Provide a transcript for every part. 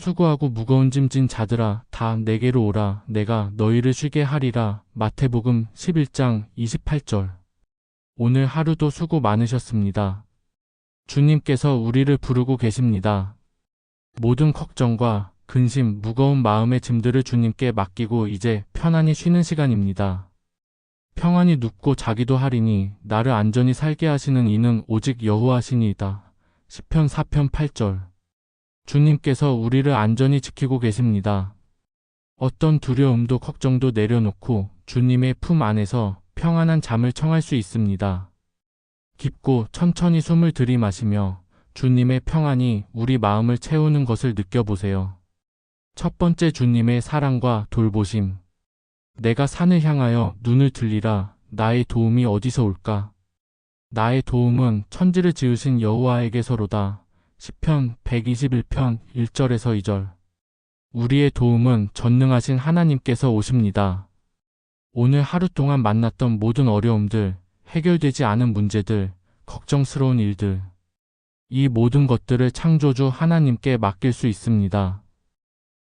수고하고 무거운 짐진 자들아 다 내게로 오라 내가 너희를 쉬게 하리라 마태복음 11장 28절 오늘 하루도 수고 많으셨습니다. 주님께서 우리를 부르고 계십니다. 모든 걱정과 근심, 무거운 마음의 짐들을 주님께 맡기고 이제 편안히 쉬는 시간입니다. 평안히 눕고 자기도 하리니 나를 안전히 살게 하시는 이는 오직 여호와시니이다. 시편 4편 8절 주님께서 우리를 안전히 지키고 계십니다. 어떤 두려움도 걱정도 내려놓고 주님의 품 안에서 평안한 잠을 청할 수 있습니다. 깊고 천천히 숨을 들이마시며 주님의 평안이 우리 마음을 채우는 것을 느껴보세요. 첫 번째 주님의 사랑과 돌보심. 내가 산을 향하여 눈을 들리라 나의 도움이 어디서 올까? 나의 도움은 천지를 지으신 여호와에게서로다. 시편 121편 1절에서 2절. 우리의 도움은 전능하신 하나님께서 오십니다. 오늘 하루 동안 만났던 모든 어려움들, 해결되지 않은 문제들, 걱정스러운 일들. 이 모든 것들을 창조주 하나님께 맡길 수 있습니다.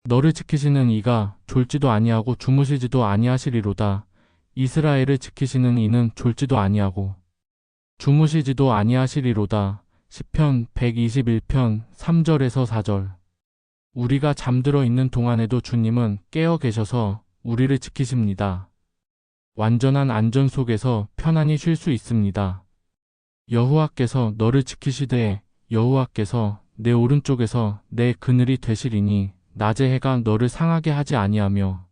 너를 지키시는 이가 졸지도 아니하고 주무시지도 아니하시리로다. 이스라엘을 지키시는 이는 졸지도 아니하고 주무시지도 아니하시리로다. 시편 121편 3절에서 4절. 우리가 잠들어 있는 동안에도 주님은 깨어 계셔서 우리를 지키십니다. 완전한 안전 속에서 편안히 쉴 수 있습니다. 여호와께서 너를 지키시되 여호와께서 내 오른쪽에서 내 그늘이 되시리니 낮의 해가 너를 상하게 하지 아니하며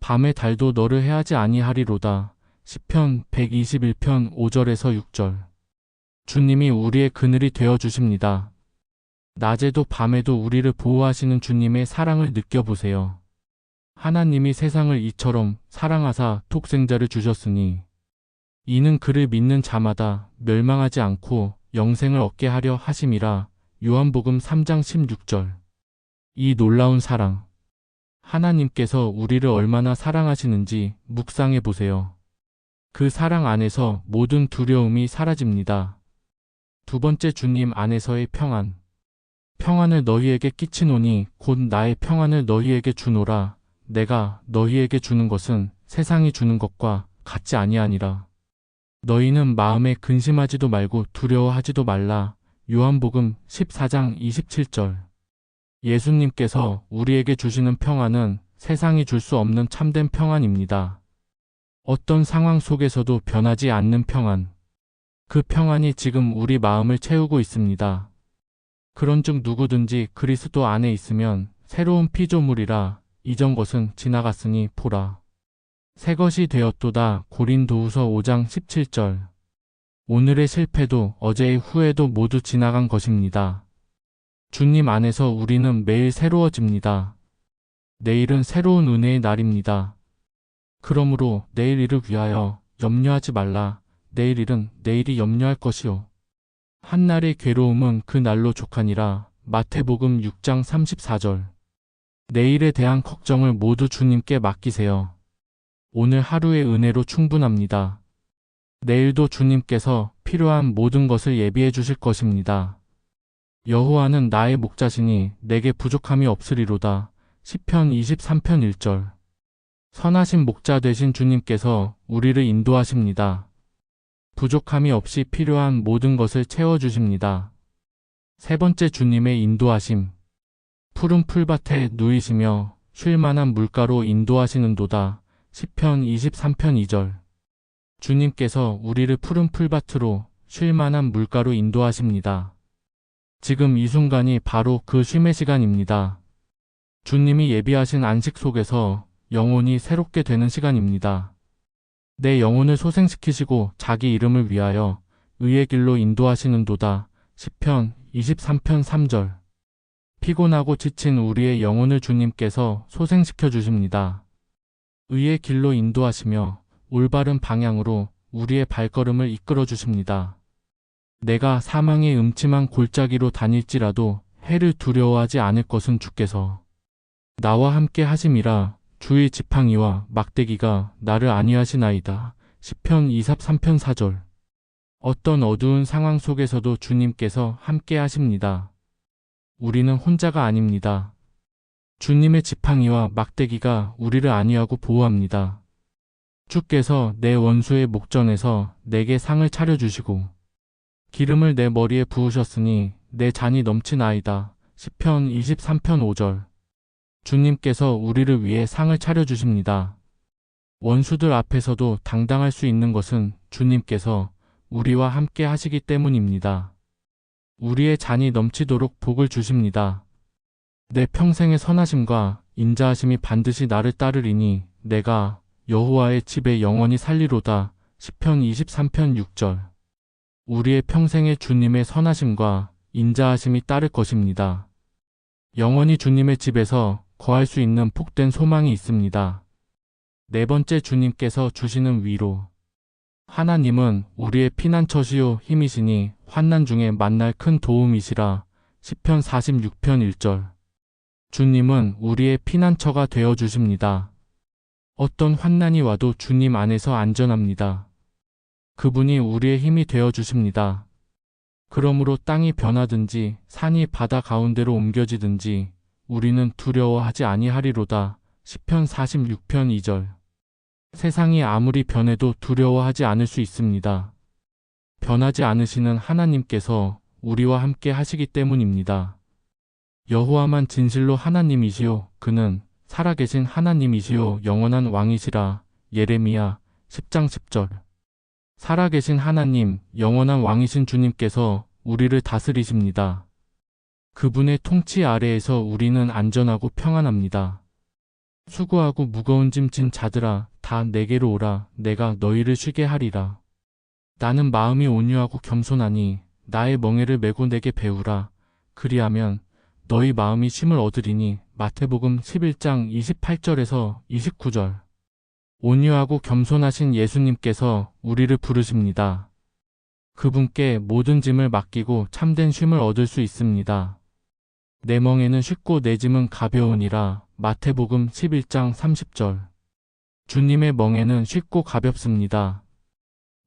밤의 달도 너를 해하지 아니하리로다. 시편 121편 5절에서 6절. 주님이 우리의 그늘이 되어 주십니다. 낮에도 밤에도 우리를 보호하시는 주님의 사랑을 느껴보세요. 하나님이 세상을 이처럼 사랑하사 독생자를 주셨으니 이는 그를 믿는 자마다 멸망하지 않고 영생을 얻게 하려 하심이라 요한복음 3장 16절. 이 놀라운 사랑. 하나님께서 우리를 얼마나 사랑하시는지 묵상해 보세요. 그 사랑 안에서 모든 두려움이 사라집니다. 두 번째 주님 안에서의 평안. 평안을 너희에게 끼치노니 곧 나의 평안을 너희에게 주노라. 내가 너희에게 주는 것은 세상이 주는 것과 같지 아니하니라. 너희는 마음에 근심하지도 말고 두려워하지도 말라. 요한복음 14장 27절. 예수님께서 우리에게 주시는 평안은 세상이 줄 수 없는 참된 평안입니다. 어떤 상황 속에서도 변하지 않는 평안. 그 평안이 지금 우리 마음을 채우고 있습니다. 그런즉 누구든지 그리스도 안에 있으면 새로운 피조물이라 이전 것은 지나갔으니 보라. 새 것이 되었도다 고린도후서 5장 17절. 오늘의 실패도 어제의 후회도 모두 지나간 것입니다. 주님 안에서 우리는 매일 새로워집니다. 내일은 새로운 은혜의 날입니다. 그러므로 내일 일을 위하여 염려하지 말라. 내일 일은 내일이 염려할 것이요. 한날의 괴로움은 그 날로 족하니라. 마태복음 6장 34절. 내일에 대한 걱정을 모두 주님께 맡기세요. 오늘 하루의 은혜로 충분합니다. 내일도 주님께서 필요한 모든 것을 예비해 주실 것입니다. 여호와는 나의 목자시니 내게 부족함이 없으리로다. 시편 23편 1절. 선하신 목자 되신 주님께서 우리를 인도하십니다. 부족함이 없이 필요한 모든 것을 채워 주십니다. 세 번째 주님의 인도하심. 푸른 풀밭에 누이시며 쉴 만한 물가로 인도하시는도다. 시편 23편 2절. 주님께서 우리를 푸른 풀밭으로 쉴 만한 물가로 인도하십니다. 지금 이 순간이 바로 그 쉼의 시간입니다. 주님이 예비하신 안식 속에서 영혼이 새롭게 되는 시간입니다. 내 영혼을 소생시키시고 자기 이름을 위하여 의의 길로 인도하시는도다. 시편 23편 3절. 피곤하고 지친 우리의 영혼을 주님께서 소생시켜 주십니다. 의의 길로 인도하시며 올바른 방향으로 우리의 발걸음을 이끌어 주십니다. 내가 사망의 음침한 골짜기로 다닐지라도 해를 두려워하지 않을 것은 주께서 나와 함께 하심이라 주의 지팡이와 막대기가 나를 안위하시나이다. 시편 23편 4절 어떤 어두운 상황 속에서도 주님께서 함께 하십니다. 우리는 혼자가 아닙니다. 주님의 지팡이와 막대기가 우리를 안위하고 보호합니다. 주께서 내 원수의 목전에서 내게 상을 차려주시고 기름을 내 머리에 부으셨으니 내 잔이 넘치나이다. 10편 23편 5절 주님께서 우리를 위해 상을 차려주십니다. 원수들 앞에서도 당당할 수 있는 것은 주님께서 우리와 함께 하시기 때문입니다. 우리의 잔이 넘치도록 복을 주십니다. 내 평생의 선하심과 인자하심이 반드시 나를 따르리니 내가 여호와의 집에 영원히 살리로다. 10편 23편 6절 우리의 평생의 주님의 선하심과 인자하심이 따를 것입니다. 영원히 주님의 집에서 거할 수 있는 복된 소망이 있습니다. 네 번째 주님께서 주시는 위로. 하나님은 우리의 피난처시요 힘이시니 환난 중에 만날 큰 도움이시라. 10편 46편 1절. 주님은 우리의 피난처가 되어 주십니다. 어떤 환난이 와도 주님 안에서 안전합니다. 그분이 우리의 힘이 되어 주십니다. 그러므로 땅이 변하든지 산이 바다 가운데로 옮겨지든지 우리는 두려워하지 아니하리로다. 10편 46편 2절. 세상이 아무리 변해도 두려워하지 않을 수 있습니다. 변하지 않으시는 하나님께서 우리와 함께 하시기 때문입니다. 여호와만 진실로 하나님이시요 그는 살아계신 하나님이시요 영원한 왕이시라. 예레미야 10장 10절. 살아계신 하나님, 영원한 왕이신 주님께서 우리를 다스리십니다. 그분의 통치 아래에서 우리는 안전하고 평안합니다. 수고하고 무거운 짐진 자들아 다 내게로 오라 내가 너희를 쉬게 하리라. 나는 마음이 온유하고 겸손하니 나의 멍에를 메고 내게 배우라. 그리하면 너희 마음이 쉼을 얻으리니 마태복음 11장 28절에서 29절. 온유하고 겸손하신 예수님께서 우리를 부르십니다. 그분께 모든 짐을 맡기고 참된 쉼을 얻을 수 있습니다. 내 멍에는 쉽고 내 짐은 가벼우니라. 마태복음 11장 30절. 주님의 멍에는 쉽고 가볍습니다.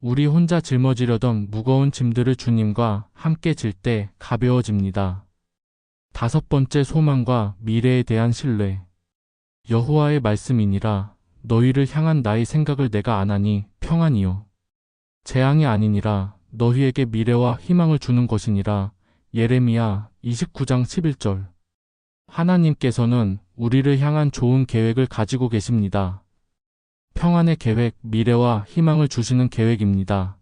우리 혼자 짊어지려던 무거운 짐들을 주님과 함께 질 때 가벼워집니다. 다섯 번째 소망과 미래에 대한 신뢰. 여호와의 말씀이니라 너희를 향한 나의 생각을 내가 아나니 평안이요 재앙이 아니니라 너희에게 미래와 희망을 주는 것이니라 예레미야 29장 11절 하나님께서는 우리를 향한 좋은 계획을 가지고 계십니다. 평안의 계획, 미래와 희망을 주시는 계획입니다.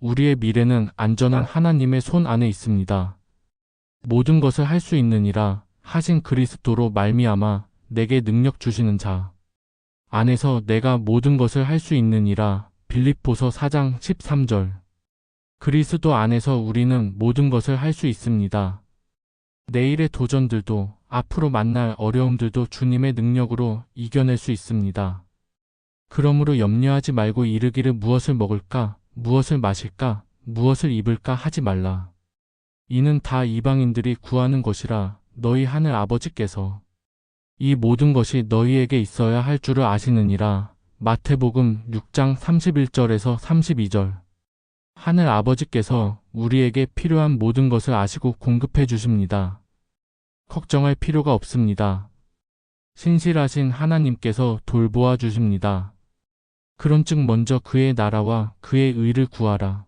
우리의 미래는 안전한 하나님의 손 안에 있습니다. 모든 것을 할 수 있느니라 하신 그리스도로 말미암아 내게 능력 주시는 자 안에서 내가 모든 것을 할 수 있느니라 빌립보서 4장 13절 그리스도 안에서 우리는 모든 것을 할 수 있습니다. 내일의 도전들도 앞으로 만날 어려움들도 주님의 능력으로 이겨낼 수 있습니다. 그러므로 염려하지 말고 이르기를 무엇을 먹을까, 무엇을 마실까, 무엇을 입을까 하지 말라. 이는 다 이방인들이 구하는 것이라 너희 하늘 아버지께서 이 모든 것이 너희에게 있어야 할 줄을 아시느니라. 마태복음 6장 31절에서 32절. 하늘 아버지께서 우리에게 필요한 모든 것을 아시고 공급해 주십니다. 걱정할 필요가 없습니다. 신실하신 하나님께서 돌보아 주십니다. 그런즉 먼저 그의 나라와 그의 의를 구하라.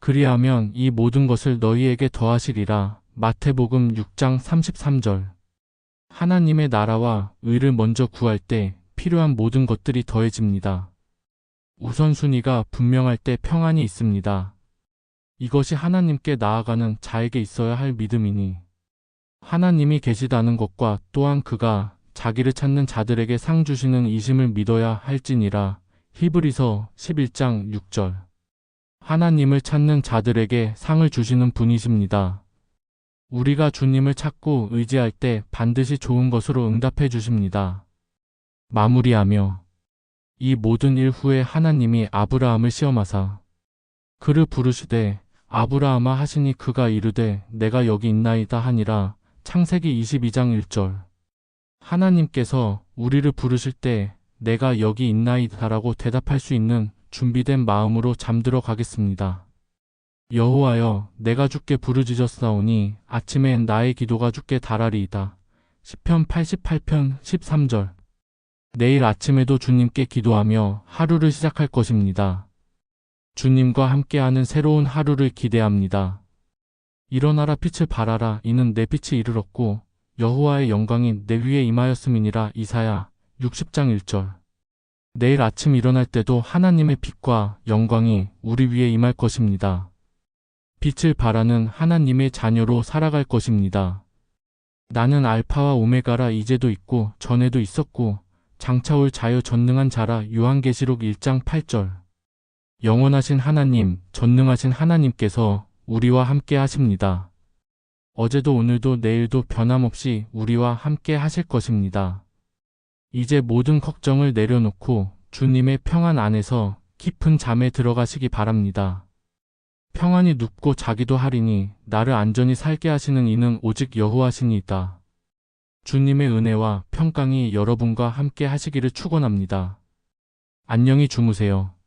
그리하면 이 모든 것을 너희에게 더하시리라. 마태복음 6장 33절. 하나님의 나라와 의를 먼저 구할 때 필요한 모든 것들이 더해집니다. 우선순위가 분명할 때 평안이 있습니다. 이것이 하나님께 나아가는 자에게 있어야 할 믿음이니 하나님이 계시다는 것과 또한 그가 자기를 찾는 자들에게 상 주시는 이심을 믿어야 할지니라 히브리서 11장 6절 하나님을 찾는 자들에게 상을 주시는 분이십니다. 우리가 주님을 찾고 의지할 때 반드시 좋은 것으로 응답해 주십니다. 마무리하며 이 모든 일 후에 하나님이 아브라함을 시험하사 그를 부르시되 아브라함아 하시니 그가 이르되 내가 여기 있나이다 하니라 창세기 22장 1절 하나님께서 우리를 부르실 때 내가 여기 있나이다라고 대답할 수 있는 준비된 마음으로 잠들어 가겠습니다. 여호와여 내가 주께 부르짖었사오니 아침에 나의 기도가 주께 달하리이다. 10편 88편 13절. 내일 아침에도 주님께 기도하며 하루를 시작할 것입니다. 주님과 함께하는 새로운 하루를 기대합니다. 일어나라 빛을 발하라 이는 내 빛이 이르렀고 여호와의 영광이 내 위에 임하였음이니라 이사야 60장 1절. 내일 아침 일어날 때도 하나님의 빛과 영광이 우리 위에 임할 것입니다. 빛을 발하는 하나님의 자녀로 살아갈 것입니다. 나는 알파와 오메가라 이제도 있고 전에도 있었고 장차 올 자여 전능한 자라 요한계시록 1장 8절. 영원하신 하나님, 전능하신 하나님께서 우리와 함께 하십니다. 어제도 오늘도 내일도 변함없이 우리와 함께 하실 것입니다. 이제 모든 걱정을 내려놓고 주님의 평안 안에서 깊은 잠에 들어가시기 바랍니다. 평안히 눕고 자기도 하리니 나를 안전히 살게 하시는 이는 오직 여호와시니이다. 주님의 은혜와 평강이 여러분과 함께 하시기를 축원합니다. 안녕히 주무세요.